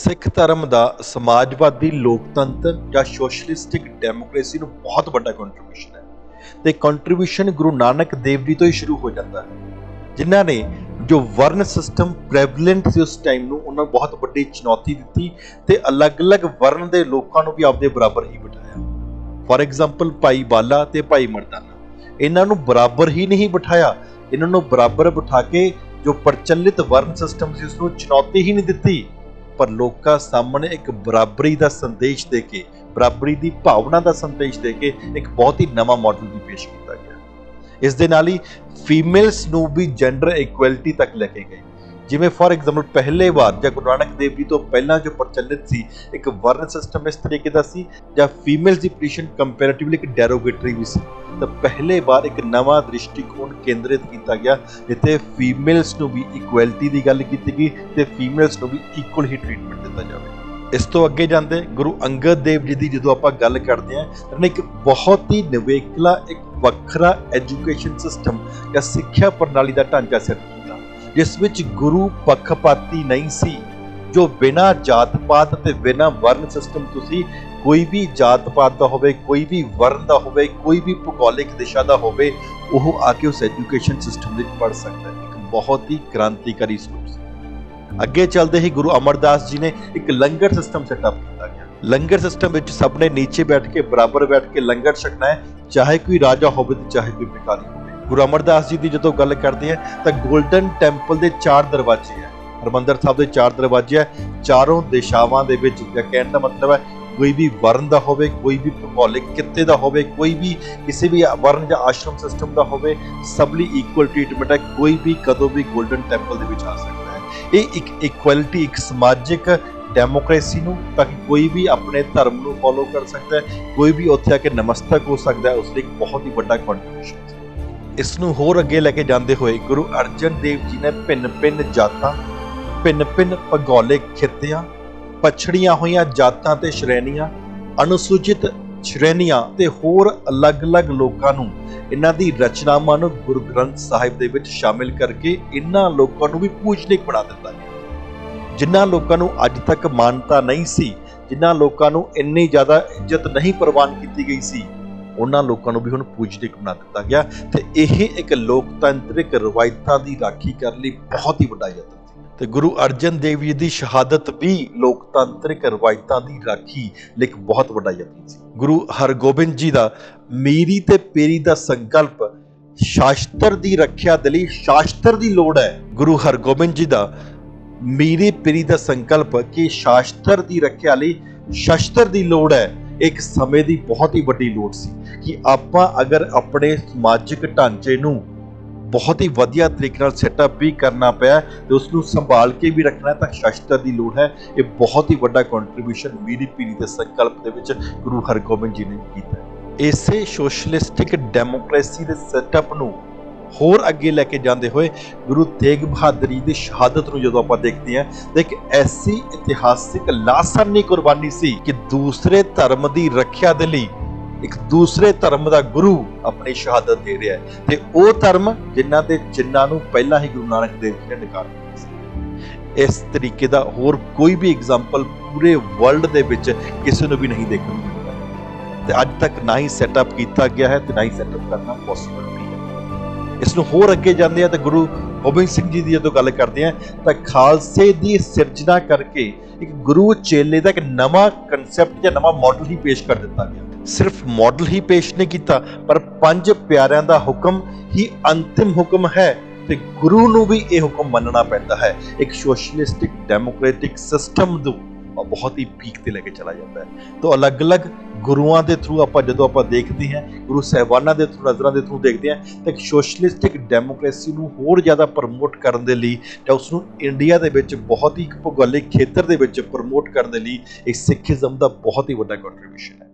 ਸਿੱਖ ਧਰਮ ਦਾ ਸਮਾਜਵਾਦੀ ਲੋਕਤੰਤਰ ਜਾਂ ਸੋਸ਼ਲਿਸਟਿਕ ਡੈਮੋਕ੍ਰੇਸੀ ਨੂੰ ਬਹੁਤ ਵੱਡਾ ਕੰਟਰੀਬਿਊਸ਼ਨ ਹੈ। ਤੇ ਕੰਟਰੀਬਿਊਸ਼ਨ ਗੁਰੂ ਨਾਨਕ ਦੇਵ ਜੀ ਤੋਂ ਹੀ ਸ਼ੁਰੂ ਹੋ ਜਾਂਦਾ ਹੈ। ਜਿਨ੍ਹਾਂ ਨੇ ਜੋ ਵਰਨ ਸਿਸਟਮ ਪ੍ਰੈਵਲੈਂਟ ਸੀ ਉਸ ਟਾਈਮ ਨੂੰ, ਉਹਨਾਂ ਨੂੰ ਬਹੁਤ ਵੱਡੀ ਚੁਣੌਤੀ ਦਿੱਤੀ ਤੇ ਅਲੱਗ-ਅਲੱਗ ਵਰਨ ਦੇ ਲੋਕਾਂ ਨੂੰ ਵੀ ਆਪਦੇ ਬਰਾਬਰ ਹੀ ਬਿਠਾਇਆ। ਫੋਰ ਐਗਜ਼ਾਮਪਲ ਭਾਈ ਬਾਲਾ ਤੇ ਭਾਈ ਮਰਦਾਨਾ। ਇਹਨਾਂ ਨੂੰ ਬਰਾਬਰ ਹੀ ਨਹੀਂ ਬਿਠਾਇਆ। ਇਹਨਾਂ ਨੂੰ ਬਰਾਬਰ ਬਿਠਾ ਕੇ ਜੋ ਪ੍ਰਚਲਿਤ ਵਰਨ ਸਿਸਟਮ ਸੀ ਉਸ ਨੂੰ ਚੁਣੌਤੀ ਹੀ ਨਹੀਂ ਦਿੱਤੀ। ਪਰ ਲੋਕਾਂ ਸਾਹਮਣੇ ਇੱਕ ਬਰਾਬਰੀ ਦਾ ਸੰਦੇਸ਼ ਦੇ ਕੇ, ਬਰਾਬਰੀ ਦੀ ਭਾਵਨਾ ਦਾ ਸੰਦੇਸ਼ ਦੇ ਕੇ ਇੱਕ ਬਹੁਤ ਹੀ ਨਵਾਂ ਮਾਡਲ ਵੀ ਪੇਸ਼ ਕੀਤਾ ਗਿਆ। ਇਸ ਦੇ ਨਾਲ ਹੀ ਫੀਮੇਲਸ ਨੂੰ ਵੀ ਜੈਂਡਰ ਇਕੁਐਲਿਟੀ ਤੱਕ ਲੈ ਕੇ ਗਏ। ਜਿਵੇਂ ਫੋਰ ਐਗਜ਼ਾਮਪਲ ਪਹਿਲੇ ਵਾਰ ਜਾਂ ਗੁਰੂ ਨਾਨਕ ਦੇਵ ਜੀ ਤੋਂ ਪਹਿਲਾਂ ਜੋ ਪ੍ਰਚਲਿਤ ਸੀ, ਇੱਕ ਵਰਨ ਸਿਸਟਮ ਇਸ ਤਰੀਕੇ ਦਾ ਸੀ, ਜਾਂ ਫੀਮੇਲਸ ਦੀ ਪੋਜੀਸ਼ਨ ਕੰਪੈਰੀਟਿਵਲੀ ਇੱਕ ਡੈਰੋਗੇਟਰੀ ਵੀ ਸੀ। ਤਾਂ ਪਹਿਲੇ ਵਾਰ ਇੱਕ ਨਵਾਂ ਦ੍ਰਿਸ਼ਟੀਕੋਣ ਕੇਂਦਰਿਤ ਕੀਤਾ ਗਿਆ, ਜਿੱਥੇ ਫੀਮੇਲਸ ਨੂੰ ਵੀ ਇਕੁਐਲਿਟੀ ਦੀ ਗੱਲ ਕੀਤੀ ਗਈ ਤੇ ਫੀਮੇਲਸ ਨੂੰ ਵੀ ਇਕੁਅਲ ਹੀ ਟ੍ਰੀਟਮੈਂਟ ਦਿੱਤਾ ਜਾਵੇ। ਇਸ ਤੋਂ ਅੱਗੇ ਜਾਂਦੇ ਗੁਰੂ ਅੰਗਦ ਦੇਵ ਜੀ ਦੀ ਜਦੋਂ ਆਪਾਂ ਗੱਲ ਕਰਦੇ ਹਾਂ, ਤਾਂ ਇੱਕ ਬਹੁਤ ਹੀ ਨਿਵੇਕਲਾ, ਇੱਕ ਵੱਖਰਾ ਐਜੂਕੇਸ਼ਨ ਸਿਸਟਮ ਜਾਂ ਸਿੱਖਿਆ ਪ੍ਰਣਾਲੀ ਦਾ ਢਾਂਚਾ ਸਿਰ ਜਿਸ ਵਿੱਚ ਗੁਰੂ ਪੱਖਪਾਤੀ ਨਹੀਂ ਸੀ, ਜੋ ਬਿਨਾਂ ਜਾਤ ਪਾਤ ਤੇ ਬਿਨਾਂ ਵਰਨ ਸਿਸਟਮ ਤੁਸੀਂ ਕੋਈ ਵੀ ਜਾਤ ਪਾਤ ਦਾ ਹੋਵੇ, ਕੋਈ ਵੀ ਵਰਨ ਦਾ ਹੋਵੇ, ਕੋਈ ਵੀ ਭੂਗੋਲਿਕ ਦਿਸ਼ਾ ਦਾ ਹੋਵੇ, ਉਹ ਆ ਕੇ ਉਸ ਐਜੂਕੇਸ਼ਨ ਸਿਸਟਮ ਵਿੱਚ ਪੜ ਸਕਦਾ ਹੈ। ਇੱਕ ਬਹੁਤ ਹੀ ਕ੍ਰਾਂਤੀਕਾਰੀ ਸਰੂਪ ਸੀ। ਅੱਗੇ ਚੱਲਦੇ ਹੀ ਗੁਰੂ ਅਮਰਦਾਸ ਜੀ ਨੇ ਇੱਕ ਲੰਗਰ ਸਿਸਟਮ ਸੈਟਅਪ ਕੀਤਾ ਗਿਆ। ਲੰਗਰ ਸਿਸਟਮ ਵਿੱਚ ਸਭ ਨੇ ਨੀਚੇ ਬੈਠ ਕੇ, ਬਰਾਬਰ ਬੈਠ ਕੇ ਲੰਗਰ ਛਕਣਾ ਹੈ। ਚਾਹੇ ਕੋਈ ਰਾਜਾ ਹੋਵੇ ਤੇ ਚਾਹੇ ਕੋਈ ਭਿਖਾਰੀ ਹੋਵੇ। ਗੁਰੂ ਅਮਰਦਾਸ ਜੀ ਦੀ ਜਦੋਂ ਗੱਲ ਕਰਦੇ ਆ, ਤਾਂ 골ਡਨ ਟੈਂਪਲ ਦੇ ਚਾਰ ਦਰਵਾਜ਼ੇ ਹੈ ਹਰਮੰਦਰ ਸਾਹਿਬ ਦੇ ਚਾਰ ਦਰਵਾਜ਼ੇ ਹੈ ਚਾਰੋਂ ਦਿਸ਼ਾਵਾਂ ਦੇ ਵਿੱਚ ਜਾਂ ਕਹਿਣ ਦਾ ਮਤਲਬ ਹੈ, ਕੋਈ ਵੀ ਵਰਨ ਦਾ ਹੋਵੇ, ਕੋਈ ਵੀ ਭੂਗੋਲਿਕ ਕਿੱਤੇ ਦਾ ਹੋਵੇ, ਕੋਈ ਵੀ ਕਿਸੇ ਵੀ ਵਰਨ ਜਾਂ ਆਸ਼ਰਮ ਸਿਸਟਮ ਦਾ ਹੋਵੇ, ਸਭ ਲਈ ਇਕੁਅਲ ਟ੍ਰੀਟਮੈਂਟ ਹੈ। ਕੋਈ ਵੀ ਕਦੋਂ ਵੀ 골ਡਨ ਟੈਂਪਲ ਦੇ ਵਿੱਚ ਆ ਸਕਦਾ ਹੈ। ਇਹ ਇੱਕ ਇਕੁਐਲਿਟੀ ਇੱਕ ਸਮਾਜਿਕ ਡੈਮੋਕ੍ਰੇਸੀ ਨੂੰ ਤਾਂ ਕਿ ਕੋਈ ਵੀ ਆਪਣੇ ਧਰਮ ਨੂੰ ਫੋਲੋ ਕਰ ਸਕਦਾ ਹੈ। ਕੋਈ ਵੀ ਉੱਥੇ ਆ ਕੇ ਨਮਸਤਕ ਹੋ ਸਕਦਾ ਹੈ, ਉਸ ਲਈ ਇੱਕ ਬਹੁਤ ਹੀ ਵੱਡਾ ਕੰਟਰੀਬਿਊਸ਼ਨ ਇਸ ਨੂੰ ਹੋਰ ਅੱਗੇ ਲੈ ਕੇ ਜਾਂਦੇ ਹੋਏ ਗੁਰੂ ਅਰਜਨ ਦੇਵ ਜੀ ਨੇ ਭਿੰਨ-ਭਿੰਨ ਜਾਤਾਂ ਭਿੰਨ-ਭਿੰਨ ਭੂਗੋਲਿਕ ਖਿੱਤਿਆਂ, ਪਛੜੀਆਂ ਹੋਈਆਂ ਜਾਤਾਂ ਤੇ ਸ਼੍ਰੇਣੀਆਂ, ਅਨੁਸੂਚਿਤ ਸ਼੍ਰੇਣੀਆਂ ਤੇ ਹੋਰ ਅਲੱਗ-ਅਲੱਗ ਲੋਕਾਂ ਨੂੰ ਇਹਨਾਂ ਦੀ ਰਚਨਾਵਾਂ ਨੂੰ ਗੁਰੂ ਗ੍ਰੰਥ ਸਾਹਿਬ ਦੇ ਵਿੱਚ ਸ਼ਾਮਿਲ ਕਰਕੇ ਇਹਨਾਂ ਲੋਕਾਂ ਨੂੰ ਵੀ ਪੂਜਨੀਕ ਬਣਾ ਦਿੱਤਾ ਗਿਆ। ਜਿਨ੍ਹਾਂ ਲੋਕਾਂ ਨੂੰ ਅੱਜ ਤੱਕ ਮਾਨਤਾ ਨਹੀਂ ਸੀ, ਜਿਨ੍ਹਾਂ ਲੋਕਾਂ ਨੂੰ ਇੰਨੀ ਜ਼ਿਆਦਾ ਇੱਜ਼ਤ ਨਹੀਂ ਪ੍ਰਵਾਨ ਕੀਤੀ ਗਈ ਸੀ ਉਹਨਾਂ ਲੋਕਾਂ ਨੂੰ ਵੀ ਹੁਣ ਪੂਜਨੀਕ ਬਣਾ ਦਿੱਤਾ ਗਿਆ ਤੇ ਇਹ ਇੱਕ ਲੋਕਤੰਤਰਿਕ ਰਵਾਇਤਾਂ ਦੀ ਰਾਖੀ ਕਰਨ ਲਈ ਬਹੁਤ ਹੀ ਵੱਡਾ ਯਤਨ ਸੀ। ਤੇ ਗੁਰੂ ਅਰਜਨ ਦੇਵ ਜੀ ਦੀ ਸ਼ਹਾਦਤ ਵੀ ਲੋਕਤੰਤਰਿਕ ਰਵਾਇਤਾਂ ਦੀ ਰਾਖੀ ਲਈ ਇੱਕ ਬਹੁਤ ਵੱਡਾ ਯਤਨ ਸੀ। ਗੁਰੂ ਹਰਗੋਬਿੰਦ ਜੀ ਦਾ ਮੀਰੀ ਤੇ ਪੇਰੀ ਦਾ ਸੰਕਲਪ ਸ਼ਾਸਤਰ ਦੀ ਰੱਖਿਆ ਦੇ ਲਈ ਸ਼ਾਸਤਰ ਦੀ ਲੋੜ ਹੈ। ਗੁਰੂ ਹਰਗੋਬਿੰਦ ਜੀ ਦਾ ਮੀਰੀ ਪੇਰੀ ਦਾ ਸੰਕਲਪ ਕਿ ਸ਼ਾਸਤਰ ਦੀ ਰੱਖਿਆ ਲਈ ਸ਼ਸਤਰ ਦੀ ਲੋੜ ਹੈ ਇੱਕ ਸਮੇਂ ਦੀ ਬਹੁਤ ਹੀ ਵੱਡੀ ਲੋੜ ਸੀ। ਕਿ ਆਪਾਂ ਅਗਰ ਆਪਣੇ ਸਮਾਜਿਕ ਢਾਂਚੇ ਨੂੰ ਬਹੁਤ ਹੀ ਵਧੀਆ ਤਰੀਕੇ ਨਾਲ ਸੈਟਅਪ ਵੀ ਕਰਨਾ ਪਿਆ ਤੇ ਉਸ ਨੂੰ ਸੰਭਾਲ ਕੇ ਵੀ ਰੱਖਣਾ ਤਾਂ ਸ਼ਸਤਰ ਦੀ ਲੋੜ ਹੈ। ਇਹ ਬਹੁਤ ਹੀ ਵੱਡਾ ਕੰਟਰੀਬਿਊਸ਼ਨ ਮੀਰੀ ਪੀੜੀ ਦੇ ਸੰਕਲਪ ਦੇ ਵਿੱਚ ਗੁਰੂ ਹਰਗੋਬਿੰਦ ਜੀ ਨੇ ਕੀਤਾ ਇਸੇ ਸੋਸ਼ਲਿਸਟਿਕ ਡੈਮੋਕ੍ਰੇਸੀ ਦੇ ਸੈਟਅਪ ਨੂੰ ਹੋਰ ਅੱਗੇ ਲੈ ਕੇ ਜਾਂਦੇ ਹੋਏ ਗੁਰੂ ਤੇਗ ਬਹਾਦਰ ਜੀ ਦੀ ਸ਼ਹਾਦਤ ਨੂੰ ਜਦੋਂ ਆਪਾਂ ਦੇਖਦੇ ਹਾਂ, ਤਾਂ ਇੱਕ ਐਸੀ ਇਤਿਹਾਸਿਕ ਲਾਸਾਨੀ ਕੁਰਬਾਨੀ ਸੀ ਕਿ ਦੂਸਰੇ ਧਰਮ ਦੀ ਰੱਖਿਆ ਦੇ ਲਈ ਇੱਕ ਦੂਸਰੇ ਧਰਮ ਦਾ ਗੁਰੂ ਆਪਣੀ ਸ਼ਹਾਦਤ ਦੇ ਰਿਹਾ ਹੈ। ਤੇ ਉਹ ਧਰਮ ਜਿਨ੍ਹਾਂ ਦੇ ਚਿੰਨ੍ਹਾਂ ਨੂੰ ਪਹਿਲਾਂ ਹੀ ਗੁਰੂ ਨਾਨਕ ਦੇਵ ਜੀ ਨੇ ਨਕਾਰ ਦਿੱਤਾ ਸੀ। ਇਸ ਤਰੀਕੇ ਦਾ ਹੋਰ ਕੋਈ ਵੀ ਐਗਜ਼ਾਮਪਲ ਪੂਰੇ ਵਰਲਡ ਦੇ ਵਿੱਚ ਕਿਸੇ ਨੂੰ ਵੀ ਨਹੀਂ ਦੇਖਣ ਨੂੰ ਮਿਲਦਾ। ਤੇ ਅੱਜ ਤੱਕ ਨਾ ਹੀ ਸੈਟਅਪ ਕੀਤਾ ਗਿਆ ਹੈ ਤੇ ਨਾ ਹੀ ਸੈਟਅਪ ਕਰਨਾ ਪੋਸੀਬਲ ਨਹੀਂ ਹੈ। ਇਸ ਨੂੰ ਹੋਰ ਅੱਗੇ ਜਾਂਦੇ ਆ ਤਾਂ ਗੁਰੂ ਗੋਬਿੰਦ ਸਿੰਘ ਜੀ ਦੀ ਜਦੋਂ ਗੱਲ ਕਰਦੇ ਆ, ਤਾਂ ਖਾਲਸੇ ਦੀ ਸਿਰਜਣਾ ਕਰਕੇ ਇੱਕ ਗੁਰੂ ਚੇਲੇ ਦਾ ਇੱਕ ਨਵਾਂ ਕਨਸੈਪਟ ਜਾਂ ਨਵਾਂ ਮਾਡਲ ਹੀ ਪੇਸ਼ ਕਰ ਦਿੱਤਾ ਗਿਆ। ਸਿਰਫ ਮਾਡਲ ਹੀ ਪੇਸ਼ ਨਹੀਂ ਕੀਤਾ, ਪਰ ਪੰਜ ਪਿਆਰਿਆਂ ਦਾ ਹੁਕਮ ਹੀ ਅੰਤਿਮ ਹੁਕਮ ਹੈ ਤੇ ਗੁਰੂ ਨੂੰ ਵੀ ਇਹ ਹੁਕਮ ਮੰਨਣਾ ਪੈਂਦਾ ਹੈ। ਇੱਕ ਸੋਸ਼ਲਿਸਟਿਕ ਡੈਮੋਕ੍ਰੈਟਿਕ ਸਿਸਟਮ ਨੂੰ ਬਹੁਤ ਹੀ ਪੀਕ ਤੇ ਲੈ ਕੇ ਚਲਾ ਜਾਂਦਾ ਹੈ। ਤੋਂ ਅਲੱਗ-ਅਲੱਗ ਗੁਰੂਆਂ ਦੇ ਥਰੂ ਆਪਾਂ ਜਦੋਂ ਆਪਾਂ ਦੇਖਦੇ ਹਾਂ, ਗੁਰੂ ਸਹਿਬਾਨਾਂ ਦੇ ਥਰੂ ਨਜ਼ਰਾਂ ਦੇ ਥਰੂ ਦੇਖਦੇ ਹਾਂ, ਤਾਂ ਇੱਕ ਸੋਸ਼ਲਿਸਟਿਕ ਡੈਮੋਕ੍ਰੇਸੀ ਨੂੰ ਹੋਰ ਜ਼ਿਆਦਾ ਪ੍ਰਮੋਟ ਕਰਨ ਦੇ ਲਈ ਜਾਂ ਉਸ ਨੂੰ ਇੰਡੀਆ ਦੇ ਵਿੱਚ ਬਹੁਤ ਹੀ ਇੱਕ ਭੂਗੋਲਿਕ ਖੇਤਰ ਦੇ ਵਿੱਚ ਪ੍ਰਮੋਟ ਕਰਨ ਦੇ ਲਈ ਇੱਕ ਸਿੱਖੀਜ਼ਮ ਦਾ ਬਹੁਤ ਹੀ ਵੱਡਾ ਕੰਟਰੀਬਿਊਸ਼ਨ ਹੈ।